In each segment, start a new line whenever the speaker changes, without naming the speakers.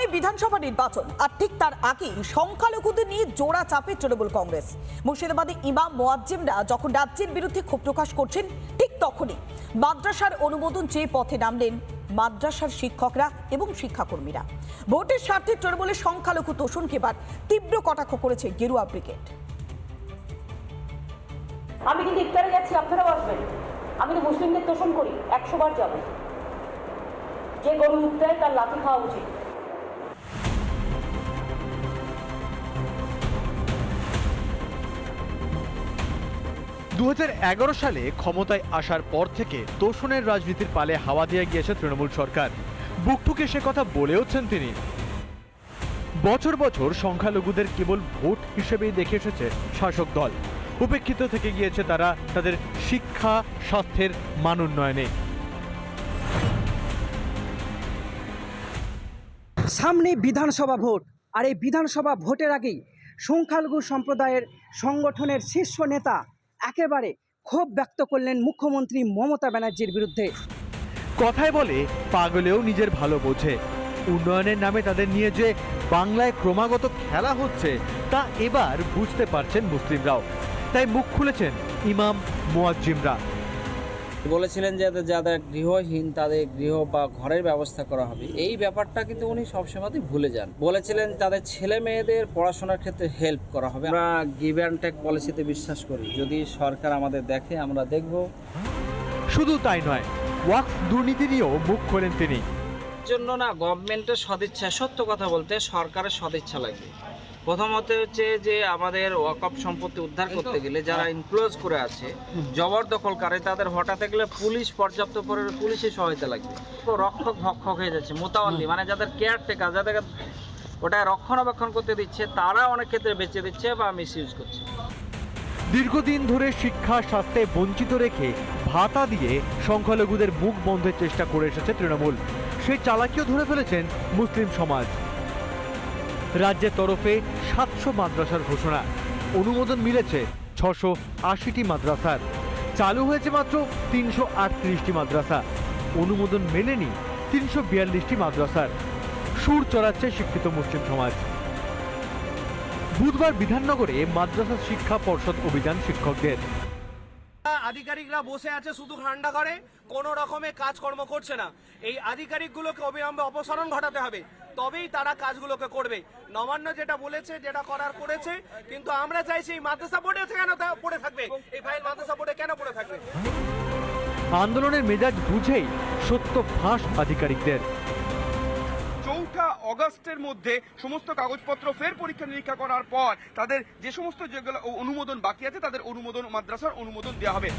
সামনে বিধানসভা নির্বাচন, আর ঠিক তার আগেই সংখ্যালঘুদের নিয়ে জোড়া চাপে তৃণমূল কংগ্রেস। মুর্শিদাবাদে ইমাম মোয়াজ্জিমরা যখন রাজ্যের বিরুদ্ধে ক্ষোভ প্রকাশ করছেন, ঠিক তখনই মাদ্রাসার অনুমোদন চেয়ে পথে নামলেন মাদ্রাসার শিক্ষকরা এবং শিক্ষাকর্মীরা। ভোটের স্বার্থে তৃণমূলের সংখ্যালঘু তোষণকে এবার তীব্র কটাক্ষ করেছে গেরুয়া ব্রিগেড
আমি কিন্তু ইফতারে যাচ্ছি, আপনারাও আসবেন। আমি তো মুসলিমদের তোষণ করি, একশো বার যাব। যে গরু ইফতারে তার লাঠি খাওয়া উচিত।
দু হাজার এগারো সালে ক্ষমতায় আসার পর থেকে তোষণের রাজনীতির পালে হাওয়া দিয়ে গিয়েছে তৃণমূল সরকার। বুকটুকে সে কথা বলেওছেন তিনি। বছর বছর সংখ্যালঘুদের কেবল ভোট হিসেবেই দেখে এসেছে শাসক দল। উপেক্ষিত থেকে গিয়েছে তারা তাদের শিক্ষা, স্বাস্থ্যের মান উন্নয়নে।
সামনে বিধানসভা ভোট, আর এই বিধানসভা ভোটের আগেই সংখ্যালঘু সম্প্রদায়ের সংগঠনের শীর্ষ নেতা একেবারে ক্ষোভ ব্যক্ত করলেন মুখ্যমন্ত্রী মমতা ব্যানার্জির বিরুদ্ধে।
কথায় বলে, পাগলেও নিজের ভালো বোঝে। উন্নয়নের নামে তাদের নিয়ে যে বাংলায় ক্রমাগত খেলা হচ্ছে, তা এবার বুঝতে পারছেন মুসলিমরাও। তাই মুখ খুলেছেন ইমাম মুয়াজ্জিমরা।
বলেছিলেন যে যাদের গৃহহীন তাদের গৃহ বা ঘরের ব্যবস্থা করা হবে। এই ব্যাপারটা কিন্তু উনি সবসময়তেই ভুলে যান। বলেছিলেন তাদের ছেলে মেয়েদের পড়াশোনার ক্ষেত্রে হেল্প করা হবে। আমরা গিভ অ্যান্ড টেক পলিসিতে বিশ্বাস করি। যদি সরকার আমাদের দেখে আমরা দেখব।
শুধু তাই নয় ওয়াকফ দুর্নীতি নিয়েও মুখ খোলেন তিনি।
জন্য না গভর্নমেন্টের সদিচ্ছা সত্য কথা বলতে সরকারের সদিচ্ছা লাগবে প্রথমত হচ্ছে যে আমাদের ওয়াকফ সম্পত্তি উদ্ধার করতে গেলে যারা ইনফ্লুয়েন্স করে আছে জবরদখলকারী তাদের হঠাৎ গেলে পুলিশ পর্যাপ্ত পরিমাণে পুলিশের সহায়তা লাগবে। তো রক্ষক ভক্ষক হয়ে যাচ্ছে মোতাবল্লি। মানে যাদের কেয়ারটেকার যাদের ওটা রক্ষণাবেক্ষণ করতে দিচ্ছে তারা অনেক ক্ষেত্রে বেঁচে দিচ্ছে বা মিস ইউজ করছে।
দীর্ঘদিন ধরে শিক্ষা স্বাস্থ্যে বঞ্চিত রেখে ভাতা দিয়ে সংখ্যালঘুদের মুখ বন্ধের চেষ্টা করে এসেছে তৃণমূল। সেই চালাকিও ধরে ফেলেছেন মুসলিম সমাজ। রাজ্যের তরফে সাতশো মাদ্রাসার ঘোষণা। অনুমোদন মিলেছে ছশো আশিটি মাদ্রাসার। চালু হয়েছে মাত্র তিনশো আটত্রিশটি মাদ্রাসা। অনুমোদন মেলেনি তিনশো বিয়াল্লিশটি মাদ্রাসার। সুর চড়াচ্ছে শিক্ষিত মুসলিম সমাজ। বুধবার বিধাননগরে মাদ্রাসা শিক্ষা পর্ষদ অভিযান শিক্ষকদের।
আধিকারিকরা বসে আছে, শুধু ঠান্ডা করে, কোনো রকমে কাজকর্ম করছে না। এই আধিকারিকগুলোকে অবিলম্বে অপসারণ ঘটাতে হবে। তবেই তারা কাজগুলোকে করবে। নবান্ন যেটা বলেছে, যেটা করার করেছে, কিন্তু আমরা চাইছি এই মাদ্রাসা বোর্ডে কেন পড়ে থাকবে? এই ফাইল মাদ্রাসা বোর্ডে কেন পড়ে থাকবে?
আন্দোলনের মেজাজ বুঝেই সত্য ফাঁস আধিকারিকদের।
অগস্টের মধ্যে সমস্ত কাগজপত্র ফের পরীক্ষা নিরীক্ষা করার পর তাদের যে সমস্ত যেগুলো অনুমোদন বাকি আছে, তাদের অনুমোদন, মাদ্রাসার অনুমোদন দেওয়া হবে।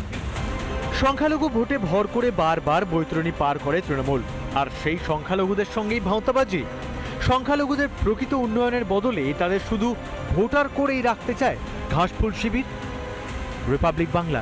সংখ্যালঘু ভোটে ভর করে বারবার বৈতরণী পার করে তৃণমূল। আর সেই সংখ্যালঘুদের সঙ্গেই ভাঁওতাবাজি। সংখ্যালঘুদের প্রকৃত উন্নয়নের বদলে তাদের শুধু ভোটার করেই রাখতে চায় ঘাসফুল শিবির। রিপাবলিক বাংলা।